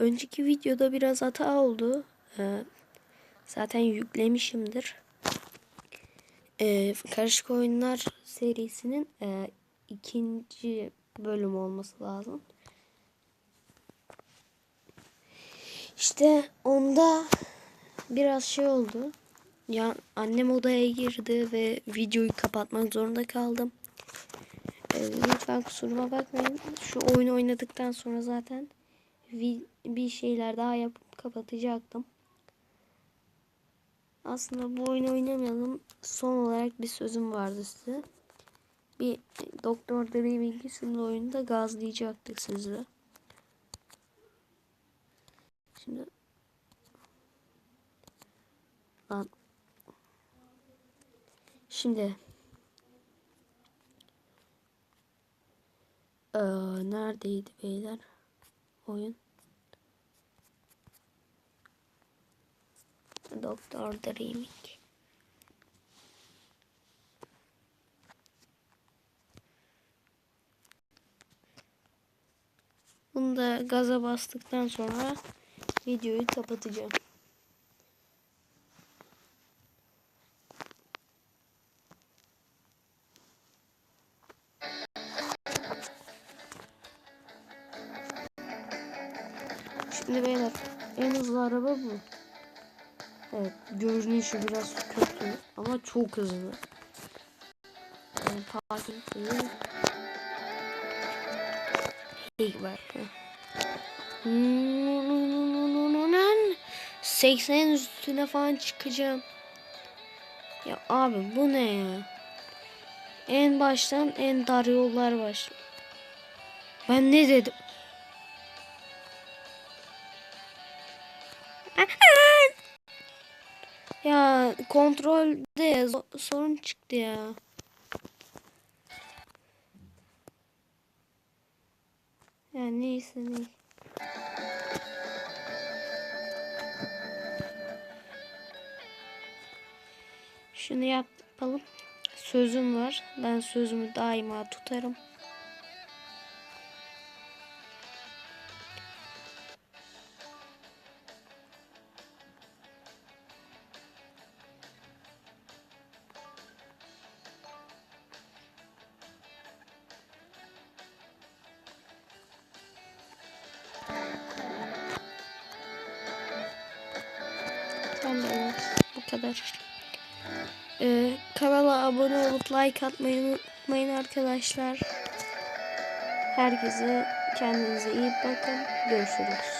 önceki videoda biraz hata oldu. Ee, zaten yüklemişimdir. Ee, Karışık Oyunlar serisinin e, ikinci bölüm olması lazım. İşte onda biraz şey oldu. Ya annem odaya girdi ve videoyu kapatmak zorunda kaldım. Ee, lütfen kusuruma bakmayın. Şu oyunu oynadıktan sonra zaten bir şeyler daha yapıp kapatacaktım. Aslında bu oyunu oynamayalım. Son olarak bir sözüm vardı size. Bir Doktor Dre bilgisayarlı oyunda gazlayacaktık sizi. Şimdi Lan. Şimdi Ee, neredeydi beyler? Oyun. Doktor Dreaming. Bunu da gaza bastıktan sonra videoyu kapatacağım. Şimdi beyler en hızlı araba bu. Evet görünüşü biraz kötü ama çok hızlı. Yani değil. İlk var. 80 üstüne falan çıkacağım. Ya abi bu ne ya? En baştan en dar yollar var. Ben ne dedim? Ya kontrolde sorun çıktı ya. Ya neyse neyse. Şunu yapalım. Sözüm var. Ben sözümü daima tutarım. Bu kadar. Ee, kanala abone olup like atmayı unutmayın arkadaşlar. Herkese kendinize iyi bakın. Görüşürüz.